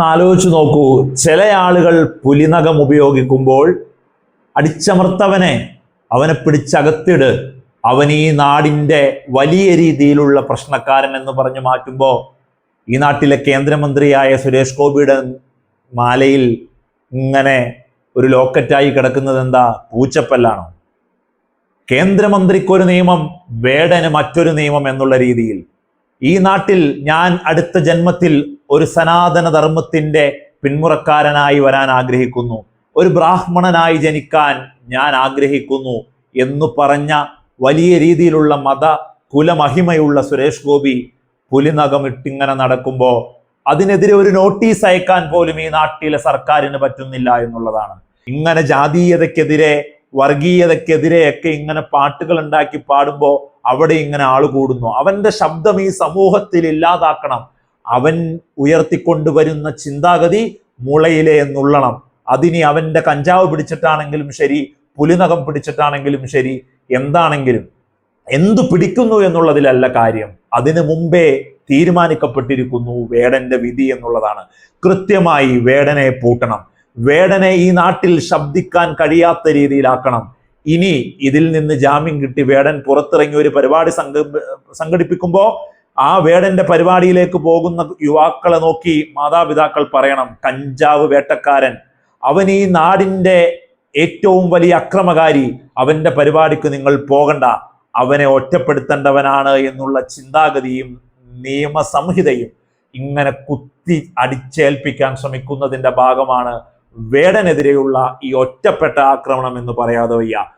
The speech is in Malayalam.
ആലോചിച്ച് നോക്കൂ. ചില ആളുകൾ പുലിനകം ഉപയോഗിക്കുമ്പോൾ അടിച്ചമർത്തവനെ അവനെ പിടിച്ചകത്തിട്. അവൻ ഈ നാടിന്റെ വലിയ രീതിയിലുള്ള പ്രശ്നക്കാരൻ എന്ന് പറഞ്ഞു മാറ്റുമ്പോൾ ഈ നാട്ടിലെ കേന്ദ്രമന്ത്രിയായ സുരേഷ് ഗോപിയുടെ മാലയിൽ ഇങ്ങനെ ഒരു ലോക്കറ്റായി കിടക്കുന്നത് എന്താ? പൂച്ചപ്പല്ലാണോ? കേന്ദ്രമന്ത്രിക്കൊരു നിയമം വേടന് മറ്റൊരു നിയമം എന്നുള്ള രീതിയിൽ. ഈ നാട്ടിൽ ഞാൻ അടുത്ത ജന്മത്തിൽ ഒരു സനാതന ധർമ്മത്തിന്റെ പിന്മുറക്കാരനായി വരാൻ ആഗ്രഹിക്കുന്നു. ഒരു ബ്രാഹ്മണനായി ജനിക്കാൻ ഞാൻ ആഗ്രഹിക്കുന്നു എന്ന് പറഞ്ഞ വലിയ രീതിയിലുള്ള മത കുലമഹിമയുള്ള സുരേഷ് ഗോപി പുലിനകമിട്ടിങ്ങനെ നടക്കുമ്പോൾ അതിനെതിരെ ഒരു നോട്ടീസ് അയക്കാൻ പോലും ഈ നാട്ടിലെ സർക്കാരിന് പറ്റുന്നില്ല എന്നുള്ളതാണ്. ഇങ്ങനെ ജാതീയതയ്ക്കെതിരെ വർഗീയതയ്ക്കെതിരെയൊക്കെ ഇങ്ങനെ പാട്ടുകൾ ഉണ്ടാക്കി പാടുമ്പോൾ അവിടെ ഇങ്ങനെ ആൾ കൂടുന്നു. അവന്റെ ശബ്ദം ഈ സമൂഹത്തിൽ ഇല്ലാതാക്കണം. അവൻ ഉയർത്തിക്കൊണ്ടുവരുന്ന ചിന്താഗതി മുളയിലെ എന്നുള്ളണം. അതിനി അവന്റെ കഞ്ചാവ് പിടിച്ചിട്ടാണെങ്കിലും ശരി പുലിനകം പിടിച്ചിട്ടാണെങ്കിലും ശരി എന്താണെങ്കിലും എന്തു പിടിക്കുന്നു എന്നുള്ളതിലല്ല കാര്യം. അതിനു മുമ്പേ തീരുമാനിക്കപ്പെട്ടിരിക്കുന്നു വേടന്റെ വിധി എന്നുള്ളതാണ്. കൃത്യമായി വേടനെ പൂട്ടണം. വേടനെ ഈ നാട്ടിൽ ശബ്ദിക്കാൻ കഴിയാത്ത രീതിയിലാക്കണം. ഇനി ഇതിൽ നിന്ന് ജാമ്യം കിട്ടി വേടൻ പുറത്തിറങ്ങി ഒരു പരിപാടി സംഘ സംഘടിപ്പിക്കുമ്പോൾ ആ വേടന്റെ പരിപാടിയിലേക്ക് പോകുന്ന യുവാക്കളെ നോക്കി മാതാപിതാക്കൾ പറയണം കഞ്ചാവ് വേട്ടക്കാരൻ. അവൻ ഈ നാടിന്റെ ഏറ്റവും വലിയ അക്രമകാരി. അവന്റെ പരിപാടിക്ക് നിങ്ങൾ പോകണ്ട. അവനെ ഒറ്റപ്പെടുത്തേണ്ടവനാണ് എന്നുള്ള ചിന്താഗതിയും നിയമസംഹിതയും ഇങ്ങനെ കുത്തി അടിച്ചേൽപ്പിക്കാൻ ശ്രമിക്കുന്നതിന്റെ ഭാഗമാണ് വേടനെതിരെയുള്ള ഈ ഒറ്റപ്പെട്ട ആക്രമണം എന്ന് പറയാതെ വയ്യ.